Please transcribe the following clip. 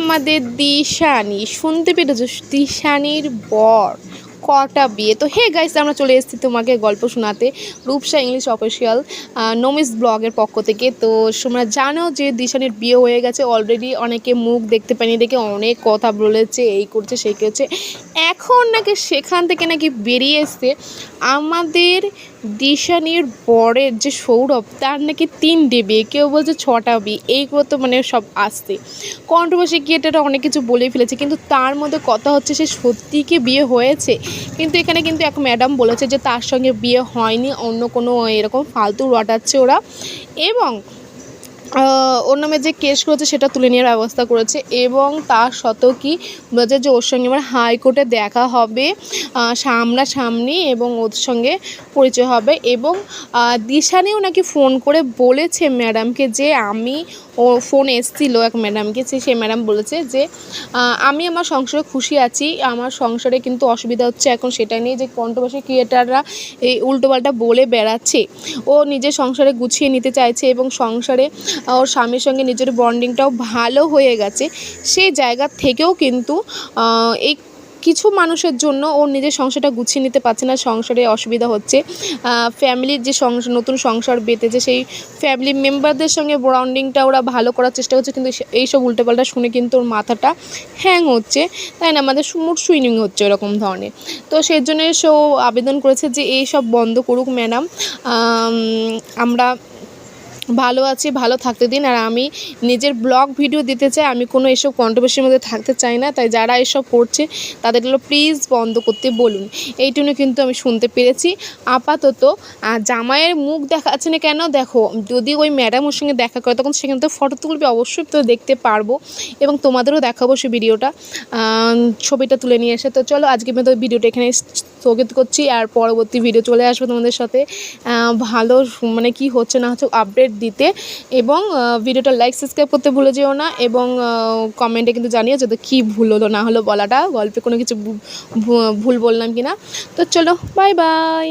আমাদের দিশানি শুনতে পেরেছ দিশানির বর। কটা বিয়ে। তো হে গাইস আমরা চলে এসেছি তোমাকে গল্প শোনাতে, রূপসা ইংলিশ অফিসিয়াল নমিস ব্লগের পক্ষ থেকে। তো, তোমরা জানো যে দিশানির বিয়ে হয়ে গেছে অলরেডি অনেকে মুখ দেখতে পায়নি দেখে অনেক কথা বলেছে, এই করছে, সেই করছে। এখন নাকি সেখান থেকে নাকি বেরিয়ে এসছে আমাদের দিশানির বরের যে সৌরভ, তার নাকি তিনটে বিয়ে, কেউ বলছে ছটা বিয়ে এইগুলো তো মানে সব আসছে। কন্ট্রোভার্সি ক্রিয়েটাররা অনেক কিছু বলে ফেলেছে, কিন্তু তার মধ্যে কথা হচ্ছে সে সত্যি কি বিয়ে হয়েছে? কিন্তু এখানে কিন্তু এক ম্যাডাম বলেছে যে তার সঙ্গে বিয়ে হয়নি, অন্য কোনো এরকম ফালতু রটাচ্ছে ওরা। এবং ওর নামে যে কেস করেছে সেটা তুলে নেওয়ার ব্যবস্থা করেছে এবং তার সত্ত্বেও কি বলেছে যে ওর সঙ্গে আমার হাইকোর্টে দেখা হবে সামনাসামনি এবং ওর সঙ্গে পরিচয় হবে এবং দিশানিও নাকি ফোন করে বলেছে ম্যাডামকে যে আমি ও ফোন এসেছিল এক ম্যাডামকে, সে ম্যাডাম বলেছে যে আমি আমার সংসারে খুশি আছি, আমার সংসারে কিন্তু অসুবিধা হচ্ছে এখন সেটা নিয়ে যে কন্ট্রোভার্সি ক্রিয়েটাররা এই উল্টোপাল্টা বলে বেড়াচ্ছে। ও নিজের সংসারে গুছিয়ে নিতে চাইছে এবং সংসারে ওর স্বামীর সঙ্গে নিজের বন্ডিংটাও ভালো হয়ে গেছে। সেই জায়গা থেকেও কিন্তু এই কিছু মানুষের জন্য ওর নিজের সংসারটা গুছিয়ে নিতে পারছে না, সংসারে অসুবিধা হচ্ছে। ফ্যামিলির যে সংসার নতুন সংসার বেঁধেছে, সেই ফ্যামিলি মেম্বারদের সঙ্গে বন্ডিংটা ওরা ভালো করার চেষ্টা করছে, কিন্তু এইসব উল্টোপাল্টা শুনে কিন্তু ওর মাথাটা হ্যাং হচ্ছে। তাই না? আমাদের মুড সুইনিং হচ্ছে এরকম ধরনের। তো সেই জন্য সে আবেদন করেছে যে, এই সব বন্ধ করুক ম্যাডাম আমরা ভালো আছি, ভালো থাকতে দিন। আর আমি নিজের ব্লগ ভিডিও দিতে চাই, আমি কোনো এসব কন্ট্রোভার্সির মধ্যে থাকতে চাই না। তাই যারা এসব করছে তাদের হলো প্লিজ বন্ধ করতে বলুন। এইটুকু কিন্তু আমি শুনতে পেরেছি। আপাতত জামাইয়ের মুখ দেখাচ্ছে না কেন? দেখো, যদি ওই ম্যাডাম ওর সঙ্গে দেখা করে, তখন সেখানে তো ফটো তুলবে অবশ্যই তো দেখতে পারব এবং তোমাদেরও দেখাবো সে ভিডিওটা ছবিটা তুলে নিয়ে এসে। তো চলো আজকে মতো ভিডিওটা এখানে স্থগিত করছি আর পরবর্তী ভিডিও চলে আসবে তোমাদের সাথে। ভালো মানে কি হচ্ছে না হচ্ছে আপডেট দিতে। এবং ভিডিওটা লাইক সাবস্ক্রাইব করতে ভুলে যেও না এবং কমেন্টে কিন্তু জানিও যাতে কী ভুল হলো, না হলো বলাটা। গল্পে কোনো কিছু ভুল বললাম কি না তো চলো বাই বাই